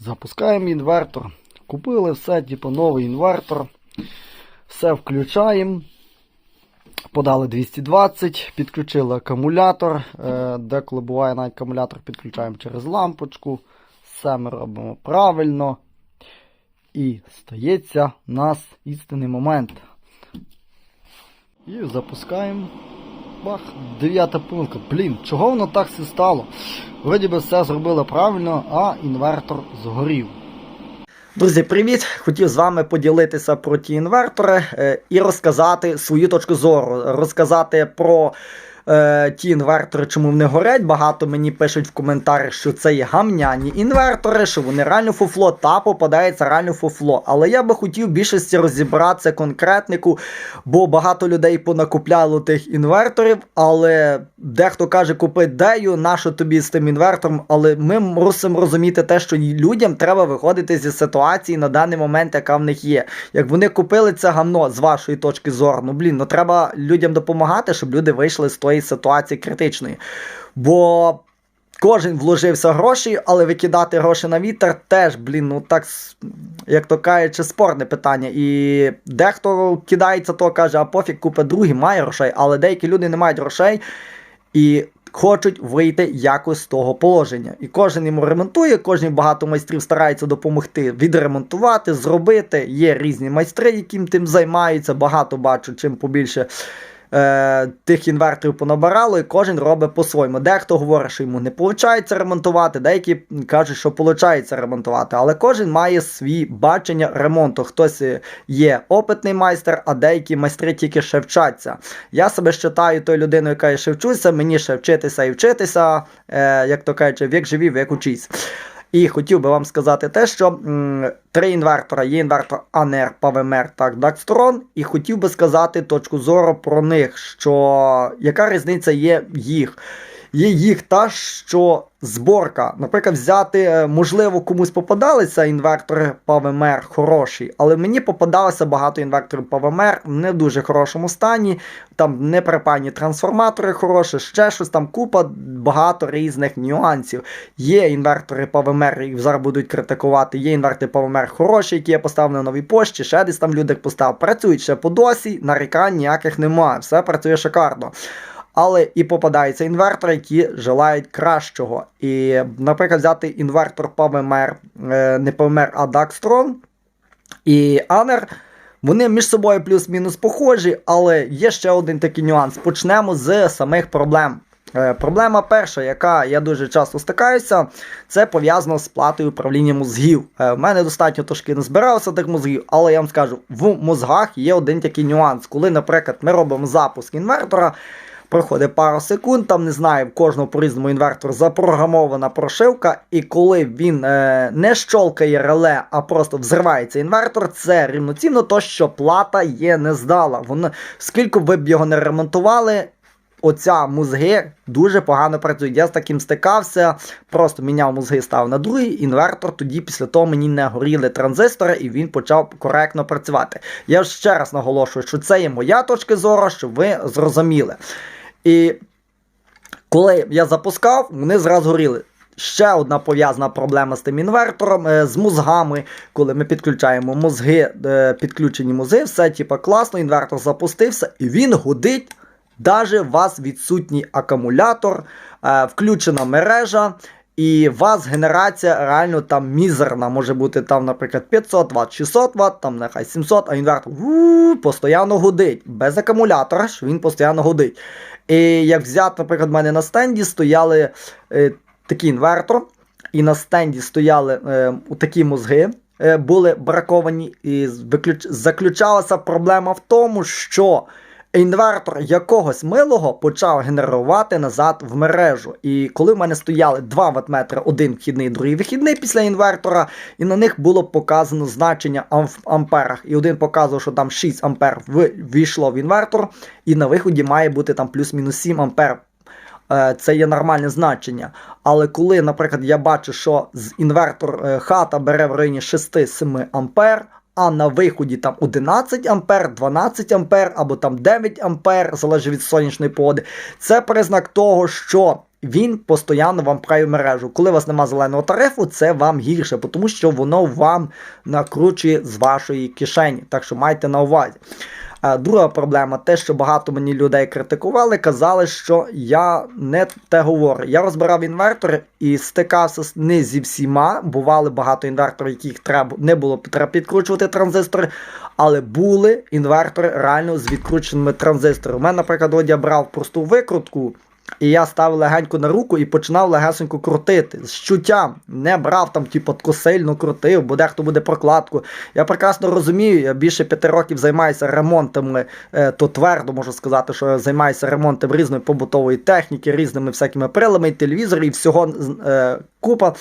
Запускаємо інвертор. Купили все, типу новий інвертор. Все включаємо. Подали 220, підключили акумулятор. Е, Деколи буває навіть акумулятор підключаємо через лампочку. Все ми робимо правильно. І стається у нас істинний момент. І запускаємо. Бах, дев'ята пунктка. Блін, чого воно так все стало? Вроді би все зробили правильно, а інвертор згорів. Друзі, привіт! Хотів з вами поділитися про ті інвертори е, і розказати свою точку зору, розказати про е, ті інвертори, чому вони горять. Багато мені пишуть в коментарях, що це є гамняні інвертори, що вони реально фуфло, та попадається реально фуфло. Але я би хотів більшості розібратися конкретнику, бо багато людей понакупляло тих інверторів, але дехто каже, купи дею, нащо тобі з тим інвертором. Але ми мусимо розуміти те, що людям треба виходити зі ситуації на даний момент, яка в них є. Як вони купили це гамно з вашої точки зору, ну блін, ну треба людям допомагати, щоб люди вийшли з тої ситуації критичної. Бо. Кожен вложився гроші, але викидати гроші на вітер теж, блін, ну так, як то кажучи, спорне питання. І дехто кидається, то каже, а пофіг купа другий, має грошей, але деякі люди не мають грошей і хочуть вийти якось з того положення. І кожен йому ремонтує, кожен багато майстрів старається допомогти відремонтувати, зробити. Є різні майстри, яким тим займаються. Багато бачу, чим побільше. Е, тих інверторів понабирало, і кожен робить по-своєму. Дехто говорить, що йому не виходить ремонтувати, деякі кажуть, що виходить ремонтувати, але кожен має свій бачення ремонту. Хтось є опитний майстер, а деякі майстри тільки ще вчаться. Я себе вважаю тою людиною, яка ще вчуся, мені ще вчитися і вчитися, е, як то кажуть, вік живі, вік учись. І хотів би вам сказати те, що три інвертора є інвертор ANR, PAVMR та Дакстрон. і хотів би сказати точку зору про них, що яка різниця є їх. Є їх та, що зборка. Наприклад, взяти, е, можливо, комусь попадалися інвертори PAVMR хороші, але мені попадалося багато інверторів PAVMR в не дуже хорошому стані. Там не припані трансформатори хороші, ще щось там купа, багато різних нюансів. Є інвертори PAVMR, їх зараз будуть критикувати. Є інвертори PAVMR хороші, які я поставив на новій пошті, ще десь там люди поставив. Працюють ще по досі, нарікань ніяких немає. Все працює шикарно. Але і попадаються інвертори, які желають кращого. І, наприклад, взяти інвертор PAVMR, е, не PAVMR, а Daxtron і Aner. Вони між собою плюс-мінус похожі, але є ще один такий нюанс. Почнемо з самих проблем. Е, Проблема перша, яка я дуже часто стикаюся, це пов'язано з платою управління мозгів. Е, В мене достатньо трошки не збиралося тих мозгів, але я вам скажу, в мозгах є один такий нюанс. Коли, наприклад, ми робимо запуск інвертора, проходить пару секунд, там не знаю, в кожного по різному інвертору запрограмована прошивка, і коли він е, не щолкає реле, а просто взривається інвертор, це рівноцінно то, що плата є не здала. Вона, скільки ви б його не ремонтували, оця мозги дуже погано працюють. Я з таким стикався, просто міняв мозги, став на другий інвертор. Тоді після того мені не горіли транзистори, і він почав коректно працювати. Я ще раз наголошую, що це є моя точка зору, щоб ви зрозуміли. І коли я запускав, вони зразу горіли. Ще одна пов'язана проблема з тим інвертором, е, з мозгами. Коли ми підключаємо мозги, е, підключені мозги, все типа класно, інвертор запустився, і він гудить. Даже у вас відсутній акумулятор, е, включена мережа, і у вас генерація реально там мізерна. Може бути там, наприклад, 500 Вт, 600 Вт, там нехай 700, а інвертор постійно гудить. Без акумулятора, що він постійно гудить. І як взяти, наприклад, в мене на стенді стояли е, такий інвертор, і на стенді стояли е, такі мозги. е, Були браковані, і виключ... заключалася проблема в тому, що інвертор якогось милого почав генерувати назад в мережу. І коли в мене стояли два ватметри, один вхідний, другий вихідний після інвертора, і на них було показано значення в амперах. І один показував, що там 6 ампер ввійшло в інвертор, і на виході має бути там плюс-мінус 7 ампер. Е, Це є нормальне значення. Але коли, наприклад, я бачу, що з інвертор е, хата бере в районі 6-7 ампер, а на виході там 11 ампер, 12 ампер або там 9 ампер, залежить від сонячної погоди, це признак того, що він постійно вам прає мережу. Коли у вас немає зеленого тарифу, це вам гірше, тому що воно вам накручує з вашої кишені. Так що майте на увазі. Е, Друга проблема, те, що багато мені людей критикували, казали, що я не те говорю. Я розбирав інвертори і стикався не зі всіма. Бували багато інверторів, яких треба не було треба підкручувати транзистори, але були інвертори реально з відкрученими транзисторами. У мене, наприклад, я брав просту викрутку. І я ставив легенько на руку і починав легесенько крутити з чуттям. Не брав там, типу, тако сильно крутив, бо дехто буде прокладку. Я прекрасно розумію, я більше п'яти років займаюся ремонтами, е, то твердо можу сказати, що я займаюся ремонтом різної побутової техніки, різними всякими приладами, телевізорів і всього е, купа.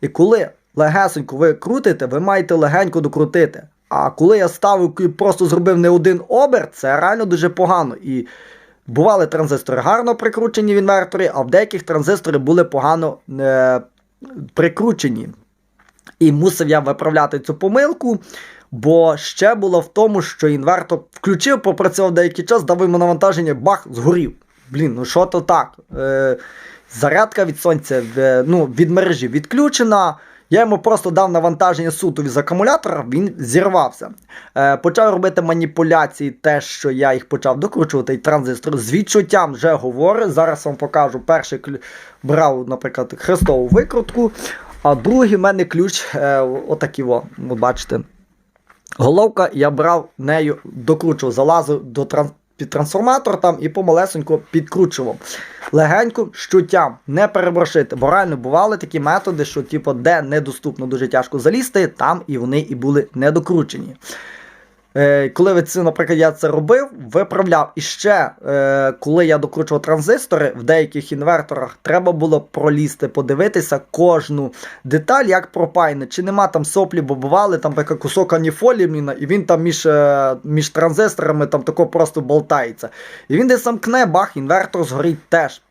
І коли легесенько ви крутите, ви маєте легенько докрутити. А коли я ставив і просто зробив не один оберт, це реально дуже погано. І бували транзистори гарно прикручені в інверторі, а в деяких транзистори були погано е, прикручені. І мусив я виправляти цю помилку. Бо ще було в тому, що інвертор включив, попрацював деякий час, дав йому навантаження, бах, згорів. Блін, ну що то так? Е, зарядка від сонця е, ну, від мережі відключена. Я йому просто дав навантаження суто з акумулятора, він зірвався. Е, почав робити маніпуляції, те, що я їх почав докручувати, і транзистор з відчуттям вже говорю. Зараз вам покажу. Перший клю... брав, наприклад, хрестову викрутку, а другий в мене ключ е, отакий, во, от бачите. Головка я брав нею, докручував, залазив до тран... під трансформатор там і помалесенько підкручував. Легенько щуттям не переброшити. Бо реально бували такі методи, що типу, де недоступно дуже тяжко залізти, там і вони і були недокручені. Е, коли ви це, наприклад, я це робив, виправляв. І ще, е, коли я докручував транзистори, в деяких інверторах треба було пролізти, подивитися кожну деталь, як пропаяне. Чи нема там соплі, бо бували там така кусок аніфоліміна, і він там між, е, між транзисторами там тако просто болтається. І він десь замкне, бах, інвертор згорить теж.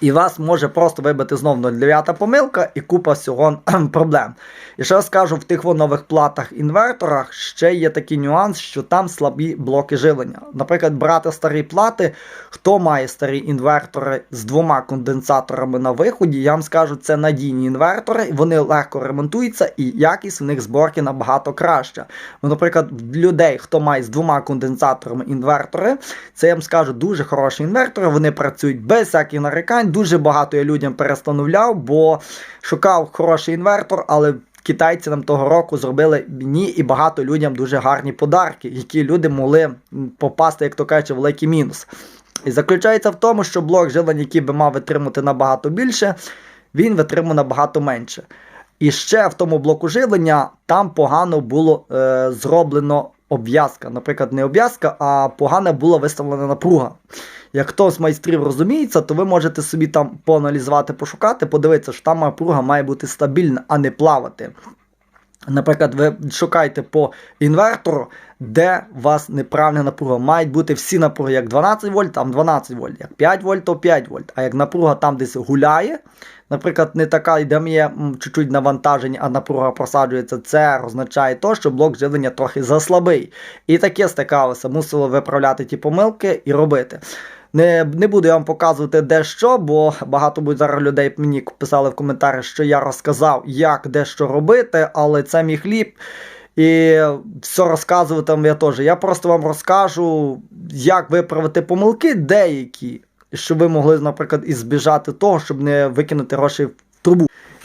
І вас може просто вибити знов 0,9 помилка і купа всього проблем. І ще скажу, в тих нових платах інверторах ще є такий нюанс, що там слабі блоки живлення. Наприклад, брати старі плати, хто має старі інвертори з двома конденсаторами на виході, я вам скажу, це надійні інвертори, вони легко ремонтуються і якість в них зборки набагато краща. Ну, наприклад, людей, хто має з двома конденсаторами інвертори, це я вам скажу дуже хороші інвертори, вони працюють без всяких нарікань. Дуже багато я людям перестановляв, бо шукав хороший інвертор, але китайці нам того року зробили мені і багато людям дуже гарні подарки, які люди могли попасти, як то кажуть, в великий мінус. І заключається в тому, що блок живлення, який би мав витримати набагато більше, він витримує набагато менше. І ще в тому блоку живлення там погано було е, зроблено обв'язка. Наприклад, не обв'язка, а погана була виставлена напруга. Як хто з майстрів розуміється, то ви можете собі там поаналізувати, пошукати, подивитися, що там напруга має бути стабільна, а не плавати. Наприклад, ви шукаєте по інвертору, де у вас неправильна напруга. Мають бути всі напруги, як 12 вольт, там 12 вольт, як 5 вольт, то 5 вольт. А як напруга там десь гуляє, наприклад, не така, де є чуть-чуть навантаження, а напруга просаджується, це означає то, що блок живлення трохи заслабий. І таке стикалося, мусило виправляти ті помилки і робити. Не, не буду я вам показувати де що, бо багато будь зараз людей мені писали в коментарях, що я розказав, як де що робити, але це мій хліб. І все розказувати вам я теж. Я просто вам розкажу, як виправити помилки деякі, щоб ви могли, наприклад, і збіжати того, щоб не викинути гроші в.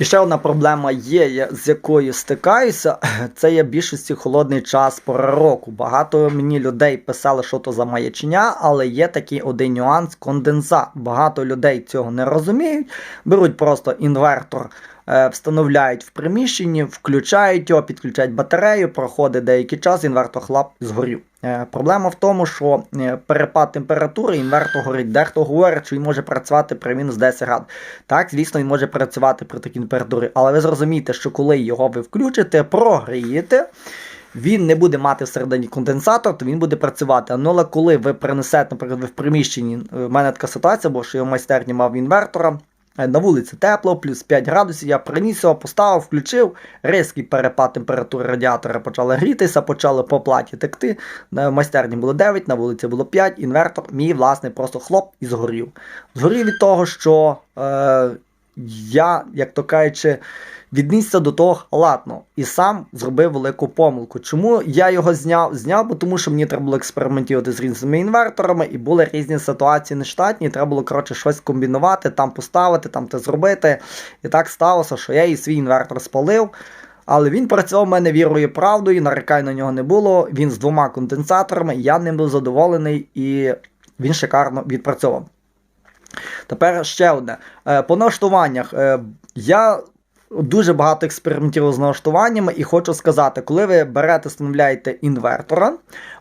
І ще одна проблема є, з якою стикаюся, це є більшості холодний час пора року. Багато мені людей писали, що то за маячня, але є такий один нюанс конденсат. Багато людей цього не розуміють. Беруть просто інвертор, встановляють в приміщенні, включають його, підключають батарею, проходить деякий час, інвертор хлап згорів. Е, Проблема в тому, що е, перепад температури інвертор горить. Дехто говорить, що він може працювати при мінус 10 градусів. Так, звісно, він може працювати при такій температурі, але ви зрозумієте, що коли його ви включите, прогрієте. Він не буде мати всередині конденсатор, то він буде працювати. Ну, але коли ви принесете, наприклад, ви в приміщенні, е, в мене така ситуація, бо що я в майстерні мав інвертора, Е, На вулиці тепло, плюс 5 градусів. Я приніс його, поставив, включив. Різкий перепад температури радіатора почали грітися, почали по платі текти. На майстерні було 9, на вулиці було 5. Інвертор мій власний просто хлоп і згорів. Згорів від того, що е, я, як то кажучи, віднісся до того халатно і сам зробив велику помилку. Чому я його зняв? Зняв, бо тому що мені треба було експериментувати з різними інверторами, і були різні ситуації нештатні, треба було коротше щось комбінувати, там поставити, там те зробити. І так сталося, що я і свій інвертор спалив. Але він працював в мене вірою і правдою, нарікань на нього не було. Він з двома конденсаторами, я ним був задоволений і він шикарно відпрацьовав. Тепер ще одне. Е, По налаштуваннях. Е, Я дуже багато експериментував з налаштуваннями і хочу сказати, коли ви берете, встановляєте інвертора,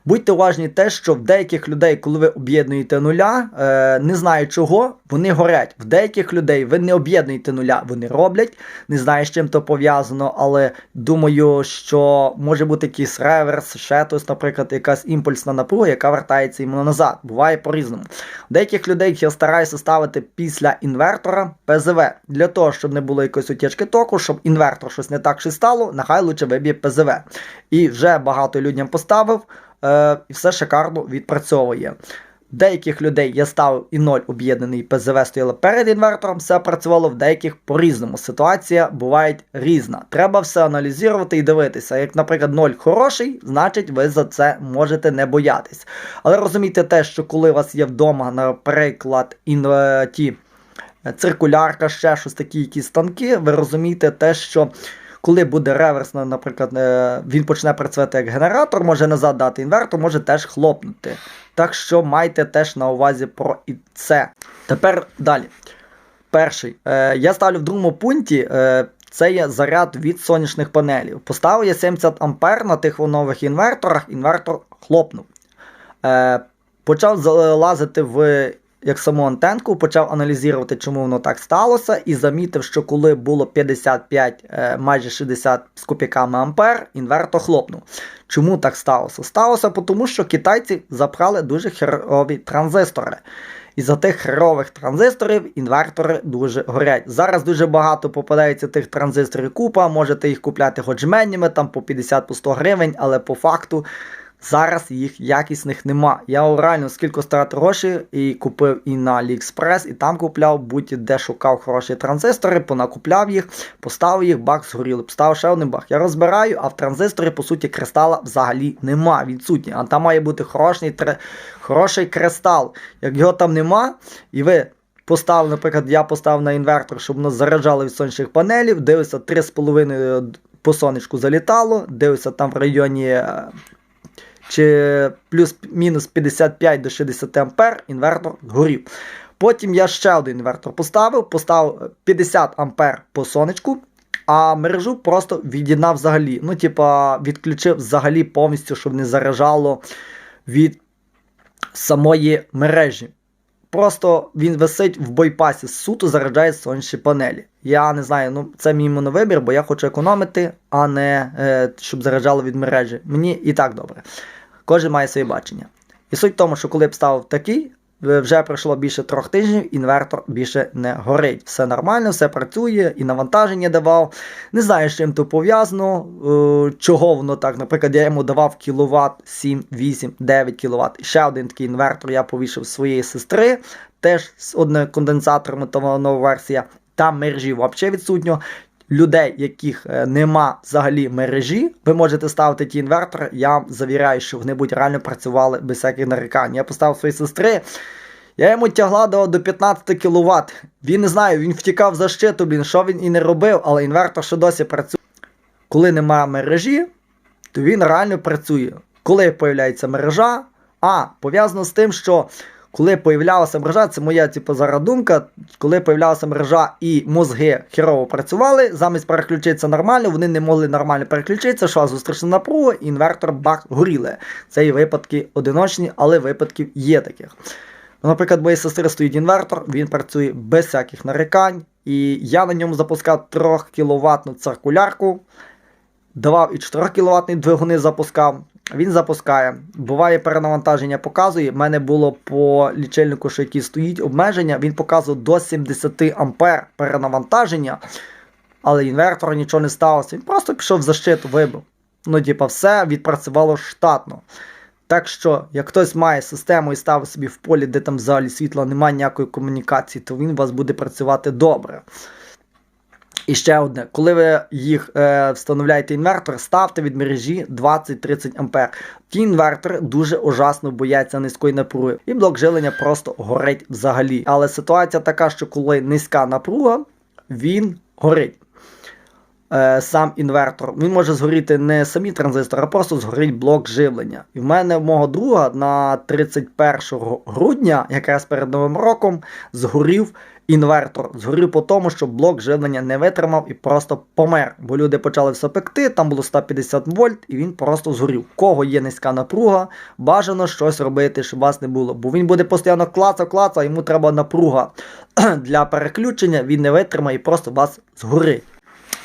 будьте уважні те, що в деяких людей, коли ви об'єднуєте нуля, е, не знаю чого, вони горять. В деяких людей ви не об'єднуєте нуля, вони роблять. Не знаю, з чим то пов'язано, але думаю, що може бути якийсь реверс, ще хтось, наприклад, якась імпульсна напруга, яка вертається йому назад. Буває по-різному. У деяких людей я стараюся ставити після інвертора ПЗВ для того, щоб не було якоїсь утічки току, щоб інвертор щось не так щось стало, нехай лучше виб'є ПЗВ. І вже багато людям поставив, е, і все шикарно відпрацьовує. Деяких людей я ставив і 0 об'єднаний ПЗВ стояло перед інвертором, все працювало в деяких по-різному. Ситуація буває різна. Треба все аналізувати і дивитися. Як, наприклад, 0 хороший, значить ви за це можете не боятись. Але розумійте те, що коли у вас є вдома, наприклад, ті е, циркулярка, ще щось такі якісь станки, ви розумієте те, що коли буде реверсно, наприклад, е, він почне працювати як генератор, може назад дати інвертор, може теж хлопнути. Так що майте теж на увазі про і це. Тепер далі. Перший. Е, я ставлю в другому пункті. Е, це є заряд від сонячних панелів. Поставив я 70 А на тих нових інверторах, інвертор хлопнув. Е, почав залазити в як саму антенку, почав аналізувати, чому воно так сталося, і замітив, що коли було 55, е, майже 60 з копійками ампер, інвертор хлопнув. Чому так сталося? Сталося тому, що китайці запхали дуже херові транзистори. І за тих херових транзисторів інвертори дуже горять. Зараз дуже багато попадається тих транзисторів купа, можете їх купляти хоч там по 50 по 100 гривень, але по факту зараз їх якісних нема. Я реально скільки старати гроші і купив і на AliExpress, і там купляв, будь-де шукав хороші транзистори, понакупляв їх, поставив їх, бак згоріли, поставив ще один бак. Я розбираю, а в транзисторі, по суті, кристала взагалі нема, відсутні. А там має бути хороший, хороший кристал. Як його там нема, і ви. Поставив, наприклад, я поставив на інвертор, щоб воно заряджало від сонячних панелів, дивився 3,5 по сонечку залітало, дивився там в районі е, чи плюс-мінус 55 до 60 ампер, інвертор горів. Потім я ще один інвертор поставив, поставив 50 ампер по сонечку, а мережу просто від'єднав взагалі. Ну, типа, відключив взагалі повністю, щоб не заражало від самої мережі. Просто він висить в бойпасі, суто заряджає сонячні панелі. Я не знаю, ну це мій моновибір, бо я хочу економити, а не е, щоб заряджало від мережі. Мені і так добре. Кожен має своє бачення. І суть в тому, що коли б ставив такий, е, вже пройшло більше трьох тижнів, інвертор більше не горить. Все нормально, все працює, і навантаження давав. Не знаю, з чим то пов'язано, е, чого воно так. Наприклад, я йому давав кіловат 7, 8, 9 кВт. І ще один такий інвертор я повішав своєї сестри, теж з одним конденсатором, то версія. Там мережі взагалі відсутньо. Людей, яких е, нема взагалі мережі, ви можете ставити ті інвертори. Я завіряю, що вони будуть реально працювали без всяких нарікань. Я поставив своїй сестри. Я йому тягла до, до 15 кВт. Він не знаю, він втікав за щиту, блін, що він і не робив, але інвертор ще досі працює. Коли немає мережі, то він реально працює. Коли появляється мережа, а пов'язано з тим, що коли появлялася мережа, це моя типу, зараз думка, коли появлялася мережа і мозги херово працювали, замість переключитися нормально, вони не могли нормально переключитися, що зустрічна напруга, інвертор бак горіли. Це і випадки одиночні, але випадків є таких. Ну, Наприклад, моєї сестри стоїть інвертор, він працює без всяких нарікань, і я на ньому запускав 3 кВт циркулярку, давав і 4 кВт двигуни запускав. Він запускає. Буває перенавантаження, показує. У мене було по лічильнику, що який стоїть обмеження. Він показував до 70 ампер перенавантаження, але інвертора нічого не сталося. Він просто пішов в защиту, вибив. Ну, типа, все відпрацювало штатно. Так що, як хтось має систему і ставить собі в полі, де там взагалі світла немає ніякої комунікації, то він у вас буде працювати добре. І ще одне, коли ви їх е, встановляєте інвертор, ставте від мережі 20-30 ампер. Ті інвертори дуже ужасно бояться низької напруги, і блок жилення просто горить взагалі. Але ситуація така, що коли низька напруга, він горить. Е, сам інвертор. Він може згоріти не самі транзистори, а просто згорить блок живлення. І в мене в мого друга на 31 грудня, якраз перед Новим роком, згорів інвертор. Згорів по тому, що блок живлення не витримав і просто помер. Бо люди почали все пекти, там було 150 вольт, і він просто згорів. Кого є низька напруга, бажано щось робити, щоб вас не було. Бо він буде постійно клаца, клаца, йому треба напруга для переключення, він не витримає і просто вас згорить.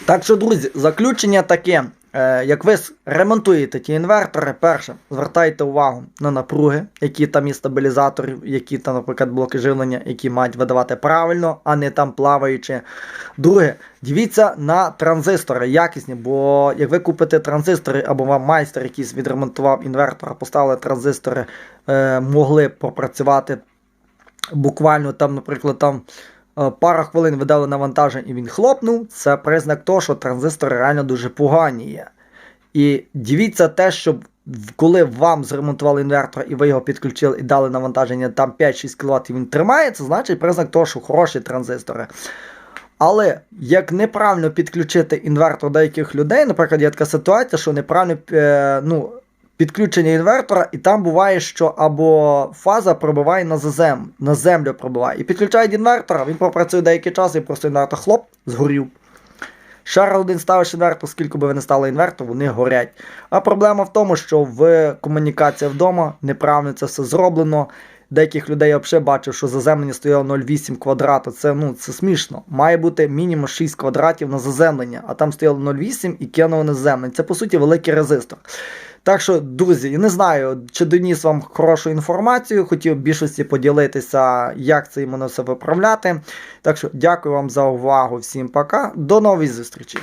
Так що, друзі, заключення таке. Е, як ви ремонтуєте ті інвертори, перше, звертайте увагу на напруги, які там є стабілізатори, які там, наприклад, блоки живлення, які мають видавати правильно, а не там плаваючи. Друге, дивіться на транзистори якісні, бо як ви купите транзистори або вам майстер якийсь відремонтував інвертор, поставили транзистори, е, могли попрацювати буквально там, наприклад, там. Е, Пара хвилин видали навантажень і він хлопнув. Це признак того, що транзистори реально дуже погані є. І дивіться те, щоб коли вам зремонтували інвертор і ви його підключили і дали навантаження там 5-6 кВт і він тримає, це значить признак того, що хороші транзистори. Але як неправильно підключити інвертор деяких людей, наприклад, є така ситуація, що неправильно е, ну, підключення інвертора, і там буває, що або фаза пробиває на, зазем, на землю пробиває. І підключають інвертора, він попрацює деякий час, і просто інвертор хлоп, згорів. Ще раз один ставиш інвертор, скільки би ви не стали інвертор, вони горять. А проблема в тому, що в комунікація вдома неправильно це все зроблено. Деяких людей я взагалі бачив, що заземлення стояло 0,8 квадрата. Це, ну, це смішно. Має бути мінімум 6 квадратів на заземлення, а там стояло 0,8 і кинуло на заземлення. Це по суті великий резистор. Так що, друзі, не знаю, чи доніс вам хорошу інформацію. Хотів більшості поділитися, як це іменно все виправляти. Так що дякую вам за увагу. Всім пока. До нових зустрічей.